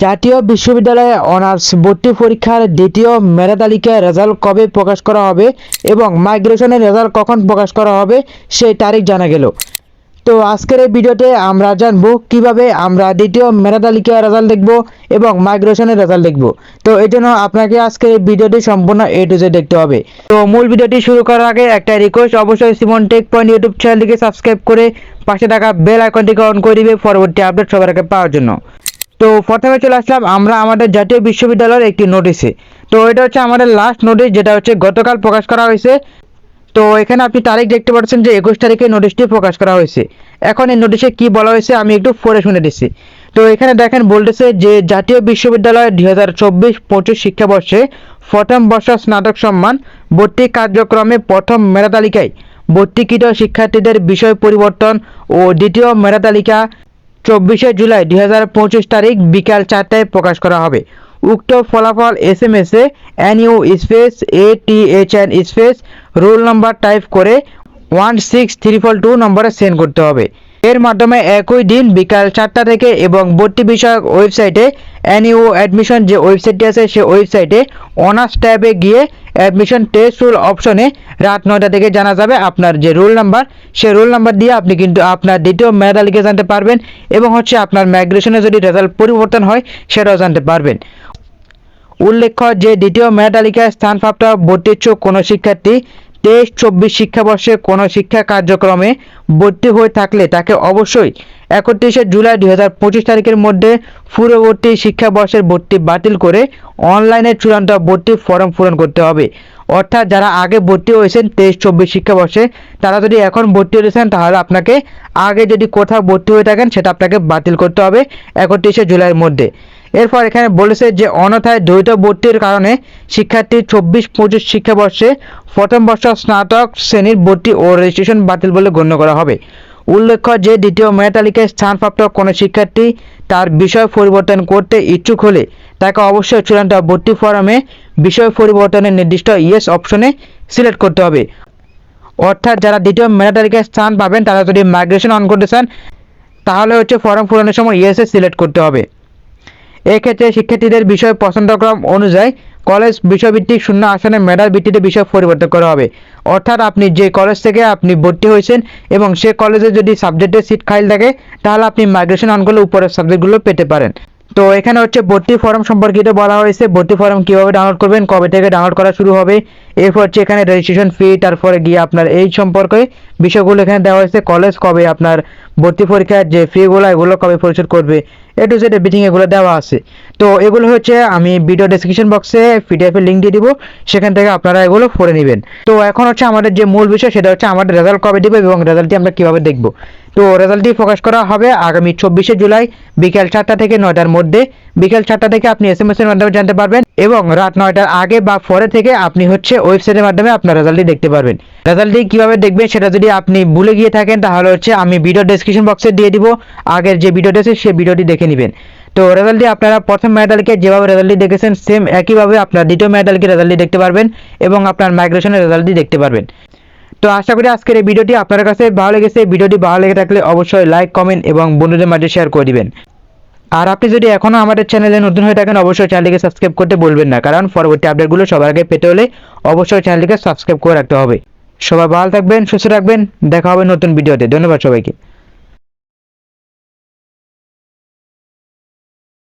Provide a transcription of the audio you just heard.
জাতীয় বিশ্ববিদ্যালয়ে অনার্স ভর্তি পরীক্ষার দ্বিতীয় মেধা তালিকার রেজাল্ট কবে প্রকাশ করা হবে এবং মাইগ্রেশনের রেজাল্ট কখন প্রকাশ করা হবে সেই তারিখ জানা গেল। তো আজকের এই ভিডিওতে আমরা জানব কীভাবে আমরা দ্বিতীয় মেধা তালিকার রেজাল্ট দেখব এবং মাইগ্রেশনের রেজাল্ট দেখব। তো এই জন্য আপনাকে আজকের এই ভিডিওটি সম্পূর্ণ এ টু জেড দেখতে হবে। তো মূল ভিডিওটি শুরু করার আগে একটা রিকোয়েস্ট অবশ্যই সিমন টেক পয়েন্ট ইউটিউব চ্যানেলটিকে সাবস্ক্রাইব করে পাশে থাকা বেল আইকনটিকে অন করে দিবে পরবর্তী আপডেট সবার আগে পাওয়ার জন্য। তো প্রথমে চলে আসলাম আমরা আমাদের জাতীয় বিশ্ববিদ্যালয়ের একটি নোটিশে তো এটা হচ্ছে আমাদের লাস্ট নোটিশ যেটা হচ্ছে গতকাল প্রকাশ করা হয়েছে। তো এখানে আপনি তারিখ দেখতে পাচ্ছেন যে একুশ তারিখে নোটিশটি প্রকাশ করা হয়েছে। এখন এই নোটিশে কি বলা হয়েছে আমি একটু পড়ে শুনে দিচ্ছি। তো এখানে দেখেন বলতেছে যে জাতীয় বিশ্ববিদ্যালয় দুই হাজার চব্বিশ পঁচিশ শিক্ষাবর্ষে প্রথম বর্ষ স্নাতক সম্মান, ভর্তি কার্যক্রমে প্রথম মেধা তালিকায় ভর্তিকৃত শিক্ষার্থীদের বিষয় পরিবর্তন ও দ্বিতীয় মেধা তালিকা চব্বিশে জুলাই দুই হাজার পঁচিশ তারিখ বিকাল চারটায় প্রকাশ করা হবে। উক্ত ফলাফল S M S A N U space A T H N space, roll number type করে one six three four two নম্বরে সেন্ড করতে হবে। এর মাধ্যমে একই দিন বিকাল চারটা থেকে এবং ভর্তি বিষয়ক ওয়েবসাইটে এনইউ অ্যাডমিশন যে ওয়েবসাইটটি আছে, সে ওয়েবসাইটে অনার্স ট্যাবে গিয়ে অ্যাডমিশন টেস্ট রুল অপশনে রাত নয়টা থেকে জানা যাবে আপনার যে রোল নাম্বার। সে রোল নাম্বার দিয়ে আপনি কিন্তু আপনার দ্বিতীয় মেধা জানতে পারবেন এবং হচ্ছে আপনার মাইগ্রেশনে যদি রেজাল্ট পরিবর্তন হয়, সেটাও জানতে পারবেন। উল্লেখ্য যে দ্বিতীয় মেধা তালিকায় স্থানপ্রাপ্ত ভর্তিচ্ছুক কোনো শিক্ষার্থী তেইশ চব্বিশ শিক্ষাবর্ষে কোনো শিক্ষা কার্যক্রমে ভর্তি হয়ে থাকলে তাকে অবশ্যই একত্রিশে জুলাই দুই হাজার পঁচিশ তারিখের মধ্যে পূর্ববর্তী শিক্ষাবর্ষের ভর্তি বাতিল করে অনলাইনে চূড়ান্ত ভর্তি ফর্ম পূরণ করতে হবে। অর্থাৎ যারা আগে ভর্তি হয়েছেন তেইশ চব্বিশ শিক্ষাবর্ষে, তারা যদি এখন ভর্তি হয়েছেন তাহলে আপনাকে আগে যদি কোথাও ভর্তি হয়ে থাকেন, সেটা আপনাকে বাতিল করতে হবে একত্রিশে জুলাইয়ের মধ্যে। এরপর এখানে বলেছে যে অনথায় দ্বৈত ভর্তির কারণে শিক্ষার্থী চব্বিশ পঁচিশ শিক্ষাবর্ষে প্রথম বর্ষ স্নাতক শ্রেণির ভর্তি ও রেজিস্ট্রেশন বাতিল বলে গণ্য করা হবে। উল্লেখ্য যে দ্বিতীয় মেধা তালিকায় স্থানপ্রাপ্ত কোনো শিক্ষার্থী তার বিষয় পরিবর্তন করতে ইচ্ছুক হলে তাকে অবশ্যই চূড়ান্ত ভর্তি ফরমে বিষয় পরিবর্তনের নির্দিষ্ট ইয়েস অপশনে সিলেক্ট করতে হবে। অর্থাৎ যারা দ্বিতীয় মেধা তালিকায় স্থান পাবেন, তারা যদি মাইগ্রেশন অন করতে চান, তাহলে হচ্ছে ফর্ম পূরণের সময় ইয়েসে সিলেক্ট করতে হবে। এক্ষেত্রে শিক্ষার্থীদের বিষয় পছন্দক্রম অনুযায়ী কলেজ বিষয়ভিত্তিক শূন্য আসনে মেধার ভিত্তিতে বিষয় পরিবর্তন করা হবে। অর্থাৎ আপনি যে কলেজ থেকে আপনি ভর্তি হয়েছেন এবং সে কলেজে যদি সাবজেক্টের সিট খাইল থাকে, তাহলে আপনি মাইগ্রেশন অন করলে উপরের সাবজেক্টগুলো পেতে পারেন। তো এখানে হচ্ছে ভর্তি ফর্ম সম্পর্কিত বলা হয়েছে। ভর্তি ফর্ম কীভাবে ডাউনলোড করবেন, কবে থেকে ডাউনলোড করা শুরু হবে, এরপর হচ্ছে এখানে রেজিস্ট্রেশন ফি তারপরে গিয়ে আপনার এই সম্পর্কে বিষয়গুলো এখানে দেওয়া হয়েছে। কলেজ কবে আপনার ভর্তি পরীক্ষার যে ফিগুলো এগুলো কবে পরিশোধ করবে। এ টু জেড এভরিথিং এগুলো দেওয়া আছে। তো এগুলো হচ্ছে আমি ভিডিও ডেসক্রিপশন বক্সে পিডিএফ এর লিঙ্ক দিয়ে দিব, সেখান থেকে আপনারা এগুলো পড়ে নেবেন। তো এখন হচ্ছে আমাদের যে মূল বিষয়, সেটা হচ্ছে আমাদের রেজাল্ট কবে দিবে এবং রেজাল্টটি আমরা কীভাবে দেখব। তো রেজাল্টটি প্রকাশ করা হবে আগামী চব্বিশে জুলাই বিকেল চারটা থেকে নয়টার মধ্যে। বিকেল চারটা থেকে আপনি এস এম এস এর মাধ্যমে জানতে পারবেন এবং রাত নয়টার আগে বা পরে থেকে আপনি হচ্ছে ওয়েবসাইটের মাধ্যমে আপনার রেজাল্টটি দেখতে পারবেন। রেজাল্টটি কীভাবে দেখবেন, সেটা যদি আপনি ভুলে গিয়ে থাকেন, তাহলে হচ্ছে আমি ভিডিও ডেসক্রিপশন বক্সে দিয়ে দিব। আগের যে ভিডিওটি সেই ভিডিওটি দেখে নেবেন। তো রেজাল্টটি আপনারা প্রথম মেডালকে যেভাবে রেজাল্টটি দেখেছেন সেম একইভাবে আপনার দ্বিতীয় মেডালকে রেজাল্টটি দেখতে পারবেন এবং আপনার মাইগ্রেশনের রেজাল্টটি দেখতে পারবেন। তো আশা করি আজকের এই ভিডিওটি আপনার কাছে ভালো লেগেছে। ভিডিওটি ভালো লেগে থাকলে অবশ্যই লাইক কমেন্ট এবং বন্ধুদের মাঝে শেয়ার করে দিবেন। আর আপনি যদি এখনও আমাদের চ্যানেলে নতুন হয়ে থাকেন, অবশ্যই চ্যানেলটিকে সাবস্ক্রাইব করতে বলবেন না, কারণ পরবর্তী আপডেটগুলো সবার আগে পেতে হলে অবশ্যই চ্যানেলটিকে সাবস্ক্রাইব করে রাখতে হবে। সবাই ভালো থাকবেন, সুস্থ থাকবেন, দেখা হবে নতুন ভিডিওতে। ধন্যবাদ সবাইকে।